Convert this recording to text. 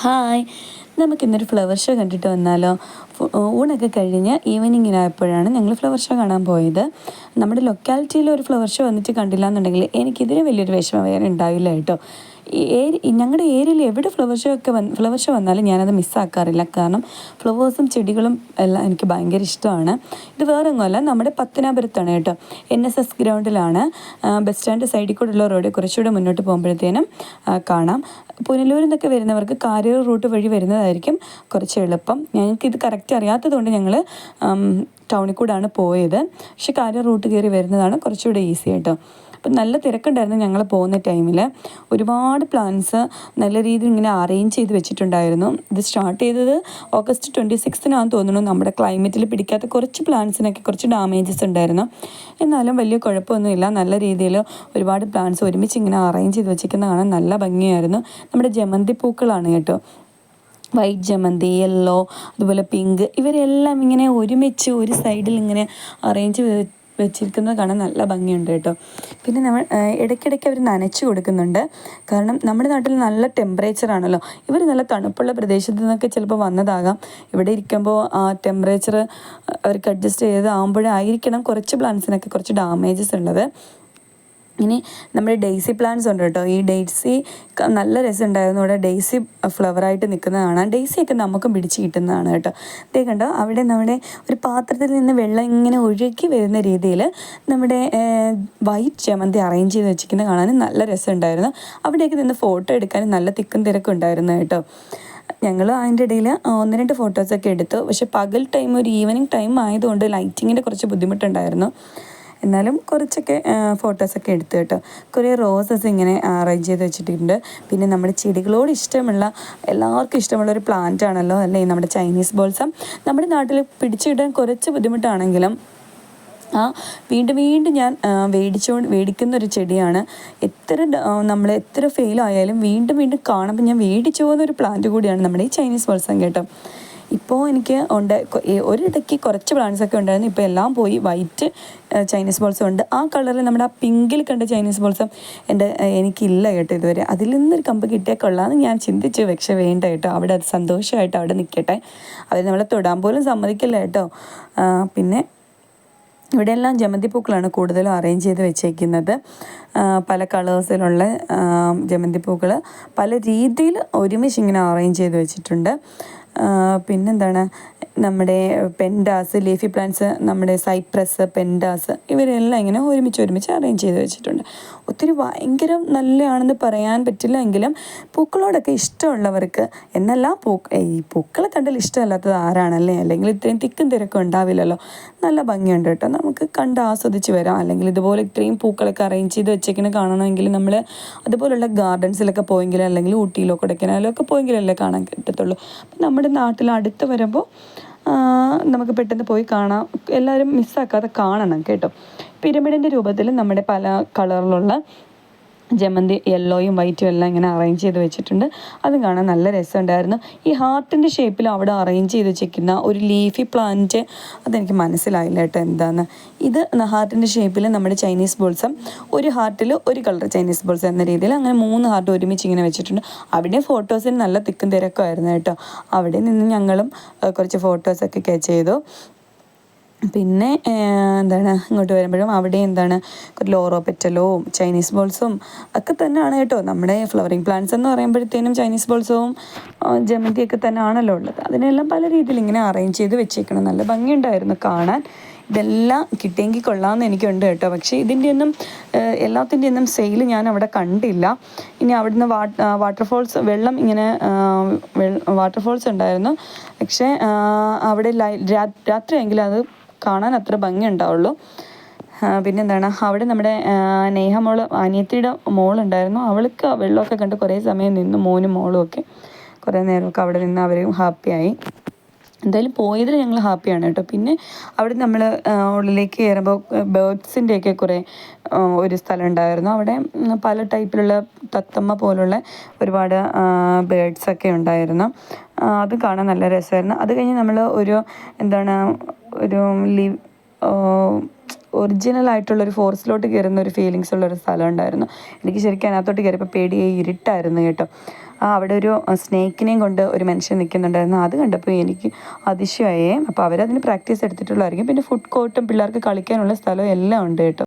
Hi നമുക്കിന്നൊരു flower show കണ്ടിട്ട് വന്നാലോ? ഊണൊക്കെ കഴിഞ്ഞ് ഈവനിങ്ങിനായപ്പോഴാണ് ഞങ്ങൾ ഫ്ലവർ ഷോ കാണാൻ പോയത്. നമ്മുടെ ലൊക്കാലിറ്റിയിൽ ഒരു ഫ്ലവർ ഷോ വന്നിട്ട് കണ്ടില്ല എന്നുണ്ടെങ്കിൽ എനിക്കിതിന് വലിയൊരു വിഷമം വേറെ ഉണ്ടാവില്ല കേട്ടോ. ഞങ്ങളുടെ ഏരിയയിൽ എവിടെ ഫ്ലവർ ഷോ ഒക്കെ വന്ന് ഫ്ലവർ ഷോ വന്നാലും ഞാനത് മിസ്സാക്കാറില്ല. കാരണം ഫ്ലവേഴ്സും ചെടികളും എല്ലാം എനിക്ക് ഭയങ്കര ഇഷ്ടമാണ്. ഇത് വേറെ ഒന്നുമല്ല നമ്മുടെ പത്തനാപുരത്താണ് കേട്ടോ. എൻ എസ് എസ് ഗ്രൗണ്ടിലാണ്. ബസ് സ്റ്റാൻഡ് സൈഡിൽ കൂടെയുള്ള റോഡ് കുറച്ചുകൂടെ മുന്നോട്ട് പോകുമ്പോഴത്തേനും കാണാം. പുനലൂരിൽ നിന്നൊക്കെ വരുന്നവർക്ക് കാരൂർ റൂട്ട് വഴി വരുന്നതായിരിക്കും കുറച്ച് എളുപ്പം. ഞങ്ങൾക്ക് ഇത് കറക്റ്റ് അറിയാത്തതുകൊണ്ട് ഞങ്ങൾ ടൗണിൽ കൂടാണ് പോയത്. പക്ഷെ കാര്യം റൂട്ട് കയറി വരുന്നതാണ് കുറച്ചുകൂടെ ഈസി കേട്ടോ. അപ്പം നല്ല തിരക്കുണ്ടായിരുന്നു ഞങ്ങൾ പോകുന്ന ടൈമിൽ ഒരുപാട് പ്ലാൻസ് നല്ല രീതിയിൽ ഇങ്ങനെ അറേഞ്ച് ചെയ്ത് വെച്ചിട്ടുണ്ടായിരുന്നു. ഇത് സ്റ്റാർട്ട് ചെയ്തത് ഓഗസ്റ്റ് ട്വന്റി സിക്സ്തിനാന്ന് തോന്നുന്നു. നമ്മുടെ ക്ലൈമറ്റിൽ പിടിക്കാത്ത കുറച്ച് പ്ലാന്റ്സിനൊക്കെ കുറച്ച് ഡാമേജസ് ഉണ്ടായിരുന്നു. എന്നാലും വലിയ കുഴപ്പമൊന്നുമില്ല. നല്ല രീതിയിൽ ഒരുപാട് പ്ലാന്റ്സ് ഒരുമിച്ച് ഇങ്ങനെ അറേഞ്ച് ചെയ്ത് വെച്ചിരിക്കുന്ന കാണാൻ നല്ല ഭംഗിയായിരുന്നു. നമ്മുടെ ജമന്തി പൂക്കളാണ് കേട്ടോ. വൈറ്റ് ജമന്തി യെല്ലോ അതുപോലെ പിങ്ക് ഇവരെല്ലാം ഇങ്ങനെ ഒരുമിച്ച് ഒരു സൈഡിൽ ഇങ്ങനെ അറേഞ്ച് വെച്ചിരിക്കുന്നത് കാണാൻ നല്ല ഭംഗിയുണ്ട് കേട്ടോ. പിന്നെ നമ്മൾ ഇടയ്ക്കിടയ്ക്ക് അവർ നനച്ചു കൊടുക്കുന്നുണ്ട്. കാരണം നമ്മുടെ നാട്ടിൽ നല്ല ടെമ്പറേച്ചർ ആണല്ലോ. ഇവർ നല്ല തണുപ്പുള്ള പ്രദേശത്ത് നിന്നൊക്കെ ചിലപ്പോൾ വന്നതാകാം. ഇവിടെ ഇരിക്കുമ്പോൾ ആ ടെമ്പറേച്ചർ അവർക്ക് അഡ്ജസ്റ്റ് ചെയ്തതാകുമ്പോഴായിരിക്കണം കുറച്ച് പ്ലാന്റ്സിനൊക്കെ കുറച്ച് ഡാമേജസ് ഉള്ളത്. ഇനി നമ്മുടെ ഡെയ്സി പ്ലാന്റ്സ് ഉണ്ട് കേട്ടോ. ഈ ഡെയ്സി നല്ല രസമുണ്ടായിരുന്നു. ഇവിടെ ഡെയ്സി ഫ്ലവറായിട്ട് നിൽക്കുന്നതാണ് ഡെയ്സിയൊക്കെ നമുക്കും പിടിച്ച് കിട്ടുന്നതാണ് കേട്ടോ. ഇതേ കണ്ടോ അവിടെ നമ്മുടെ ഒരു പാത്രത്തിൽ നിന്ന് വെള്ളം ഇങ്ങനെ ഒഴുകി വരുന്ന രീതിയിൽ നമ്മുടെ വൈറ്റ് ചമന്തി അറേഞ്ച് ചെയ്ത് വെച്ചിരിക്കുന്നത് കാണാനും നല്ല രസമുണ്ടായിരുന്നു. അവിടെയൊക്കെ നിന്ന് ഫോട്ടോ എടുക്കാനും നല്ല തിക്കും തിരക്കും ഉണ്ടായിരുന്നു കേട്ടോ. ഞങ്ങൾ അതിന്റെ ഇടയിൽ ഒന്ന് രണ്ട് ഫോട്ടോസൊക്കെ എടുത്തു. പക്ഷേ പകൽ ടൈം ഒരു ഈവനിങ് ടൈം ആയതുകൊണ്ട് ലൈറ്റിങ്ങിന്റെ കുറച്ച് ബുദ്ധിമുട്ടുണ്ടായിരുന്നു. എന്നാലും കുറച്ചൊക്കെ ഫോട്ടോസൊക്കെ എടുത്തു കേട്ടോ. കുറേ റോസസ് ഇങ്ങനെ അറേഞ്ച് ചെയ്ത് വെച്ചിട്ടുണ്ട്. പിന്നെ നമ്മുടെ ചെടികളോട് ഇഷ്ടമുള്ള എല്ലാവർക്കും ഇഷ്ടമുള്ള ഒരു പ്ലാന്റ് ആണല്ലോ അല്ലേ? നമ്മുടെ ചൈനീസ് ബോൾസം നമ്മുടെ നാട്ടിൽ പിടിച്ചിടാൻ കുറച്ച് ബുദ്ധിമുട്ടാണെങ്കിലും ആ വീണ്ടും വീണ്ടും ഞാൻ മേടിച്ചോ മേടിക്കുന്ന ഒരു ചെടിയാണ്. എത്ര നമ്മൾ എത്ര ഫെയിലായാലും വീണ്ടും വീണ്ടും കാണുമ്പോൾ ഞാൻ മേടിച്ചു പോകുന്ന ഒരു പ്ലാന്റ് കൂടിയാണ് നമ്മുടെ ഈ ചൈനീസ് ബോൾസം കേട്ടോ. ഇപ്പോൾ എനിക്ക് ഉണ്ട്. ഒരിടയ്ക്ക് കുറച്ച് പ്ലാന്റ്സ് ഒക്കെ ഉണ്ടായിരുന്നു. ഇപ്പോൾ എല്ലാം പോയി. വൈറ്റ് ചൈനീസ് ബോൾസ് ഉണ്ട്. ആ കളറിൽ നമ്മുടെ ആ പിങ്കിൽ കണ്ട ചൈനീസ് ബോൾസം എന്റെ എനിക്കില്ല കേട്ടോ ഇതുവരെ. അതിൽ നിന്നൊരു കമ്പ് കിട്ടിയാൽ കൊള്ളാമെന്ന് ഞാൻ ചിന്തിച്ചു. പക്ഷേ വേണ്ട കേട്ടോ. അവിടെ അത് സന്തോഷമായിട്ട് അവിടെ നിൽക്കട്ടെ. അവർ നമ്മളെ തൊടാൻ പോലും സമ്മതിക്കില്ല കേട്ടോ. പിന്നെ ഇവിടെയെല്ലാം ജമന്തി പൂക്കളാണ് കൂടുതലും അറേഞ്ച് ചെയ്ത് വെച്ചേക്കുന്നത്. പല കളേഴ്സിലുള്ള ജമന്തി പൂക്കൾ പല രീതിയിൽ ഒരുമിച്ച് ഇങ്ങനെ അറേഞ്ച് ചെയ്ത് വെച്ചിട്ടുണ്ട്. പിന്നെന്താണ്? നമ്മുടെ പെൻഡാസ് ലീഫി പ്ലാന്റ്സ് നമ്മുടെ സൈപ്രസ് പെൻഡാസ് ഇവരെല്ലാം ഇങ്ങനെ ഒരുമിച്ച് ഒരുമിച്ച് അറേഞ്ച് ചെയ്ത് വെച്ചിട്ടുണ്ട്. ഒത്തിരി ഭയങ്കര നല്ലതാണെന്ന് പറയാൻ പറ്റില്ല എങ്കിലും പൂക്കളോടൊക്കെ ഇഷ്ടമുള്ളവർക്ക് എന്നല്ല പൂ ഈ പൂക്കളെ കണ്ടാൽ ഇഷ്ടമല്ലാത്തത് ആരാണല്ലേ? അല്ലെങ്കിൽ ഇത്രയും തിക്കും തിരക്കും ഉണ്ടാവില്ലല്ലോ. നല്ല ഭംഗിയുണ്ട് കേട്ടോ. നമുക്ക് കണ്ട് ആസ്വദിച്ച് വരാം. അല്ലെങ്കിൽ ഇതുപോലെ ഇത്രയും പൂക്കളൊക്കെ അറേഞ്ച് ചെയ്ത് വെച്ചേക്കണ കാണണമെങ്കിൽ നമ്മൾ അതുപോലുള്ള ഗാർഡൻസിലൊക്കെ പോയെങ്കിൽ അല്ലെങ്കിൽ ഊട്ടിയിലോ കൊടക്കനാലോ ഒക്കെ പോയെങ്കിലല്ലേ കാണാൻ കിട്ടത്തുള്ളൂ. അപ്പം നമ്മുടെ നാട്ടിൽ അടുത്ത് വരുമ്പോൾ നമുക്ക് പെട്ടെന്ന് പോയി കാണാം. എല്ലാവരും മിസ്സാക്കാതെ കാണണം കേട്ടോ. പിരമിഡിന്റെ രൂപത്തിൽ നമ്മുടെ പല കളറിലുള്ള ജമന്തി യെല്ലോയും വൈറ്റും എല്ലാം ഇങ്ങനെ അറേഞ്ച് ചെയ്ത് വെച്ചിട്ടുണ്ട്. അത് കാണാൻ നല്ല രസമുണ്ടായിരുന്നു. ഈ ഹാർട്ടിന്റെ ഷേപ്പിൽ അവിടെ അറേഞ്ച് ചെയ്ത് വെച്ചിരിക്കുന്ന ഒരു ലീഫി പ്ലാന്റ് അതെനിക്ക് മനസ്സിലായില്ല കേട്ടോ എന്താന്ന്. ഇത് ഹാർട്ടിന്റെ ഷേപ്പിൽ നമ്മുടെ ചൈനീസ് ബോൾസം ഒരു ഹാർട്ടിൽ ഒരു കളർ ചൈനീസ് ബോൾസം എന്ന രീതിയിൽ അങ്ങനെ മൂന്ന് ഹാർട്ട് ഒരുമിച്ച് ഇങ്ങനെ വെച്ചിട്ടുണ്ട്. അവിടെ ഫോട്ടോസിന് നല്ല തിക്കും തിരക്കുമായിരുന്നു കേട്ടോ. അവിടെ നിന്ന് ഞങ്ങളും കുറച്ച് ഫോട്ടോസൊക്കെ ക്യാച്ച് ചെയ്തു. പിന്നെ എന്താണ് ഇങ്ങോട്ട് വരുമ്പോഴും അവിടെ എന്താണ് ലോറോ പെറ്റലോ ചൈനീസ് ബോൾസും ഒക്കെ തന്നെയാണ് കേട്ടോ. നമ്മുടെ ഫ്ലവറിങ് പ്ലാന്റ്സ് എന്ന് പറയുമ്പോഴത്തേനും ചൈനീസ് ബോൾസും ജമന്തിയൊക്കെ തന്നെ ആണല്ലോ ഉള്ളത്. അതിനെല്ലാം പല രീതിയിൽ ഇങ്ങനെ അറേഞ്ച് ചെയ്ത് വെച്ചേക്കണം. നല്ല ഭംഗിയുണ്ടായിരുന്നു കാണാൻ. ഇതെല്ലാം കിട്ടിയെങ്കിൽ കൊള്ളാമെന്ന് എനിക്കുണ്ട് കേട്ടോ. പക്ഷേ ഇതിന്റെ ഒന്നും എല്ലാത്തിന്റെ ഒന്നും സെയിൽ ഞാൻ അവിടെ കണ്ടില്ല. ഇനി അവിടുന്ന് വാട്ടർഫോൾസ് വെള്ളം ഇങ്ങനെ വാട്ടർഫോൾസ് ഉണ്ടായിരുന്നു. പക്ഷേ അവിടെ രാത്രിയെങ്കിലും അത് കാണാൻ അത്ര ഭംഗി ഉണ്ടാവുള്ളൂ പിന്നെന്താണ് അവിടെ നമ്മുടെ നേഹ മോൾ അനിയത്തിയുടെ മോളുണ്ടായിരുന്നു. അവൾക്ക് വെള്ളമൊക്കെ കണ്ട് കുറേ സമയം നിന്നു മോനും മോളും ഒക്കെ. കുറേ നേരമൊക്കെ അവിടെ നിന്ന് അവരും ഹാപ്പിയായി എന്തായാലും പോയതിൽ ഞങ്ങൾ ഹാപ്പിയാണ് കേട്ടോ. പിന്നെ അവിടെ നമ്മൾ ഉള്ളിലേക്ക് കയറുമ്പോൾ ബേർഡ്സിന്റെയൊക്കെ കുറേ ഒരു സ്ഥലം ഉണ്ടായിരുന്നു. അവിടെ പല ടൈപ്പിലുള്ള തത്തമ്മ പോലുള്ള ഒരുപാട് ബേർഡ്സൊക്കെ ഉണ്ടായിരുന്നു. അത് കാണാൻ നല്ല രസമായിരുന്നു. അത് കഴിഞ്ഞ് നമ്മൾ ഒരു എന്താണ് ഒരു ലിവ് ഒറിജിനൽ ആയിട്ടുള്ള ഒരു ഫോറസ്റ്റിലോട്ട് കയറുന്ന ഒരു ഫീലിങ്സ് ഉള്ള ഒരു സ്ഥലം ഉണ്ടായിരുന്നു. എനിക്ക് ശരിക്കും അതിനകത്തോട്ട് കയറിയപ്പോൾ പേടിയായി ഇരുട്ടായിരുന്നു കേട്ടോ. ആ അവിടെ ഒരു സ്നേക്കിനെയും കൊണ്ട് ഒരു മനുഷ്യൻ നിൽക്കുന്നുണ്ടായിരുന്നു. അത് കണ്ടപ്പോൾ എനിക്ക് അതിശയമായേ. അപ്പോൾ അവരതിന് പ്രാക്ടീസ് എടുത്തിട്ടുള്ളതായിരിക്കും. പിന്നെ ഫുഡ് കോർട്ടും പിള്ളേർക്ക് കളിക്കാനുള്ള സ്ഥലവും എല്ലാം ഉണ്ട് കേട്ടോ.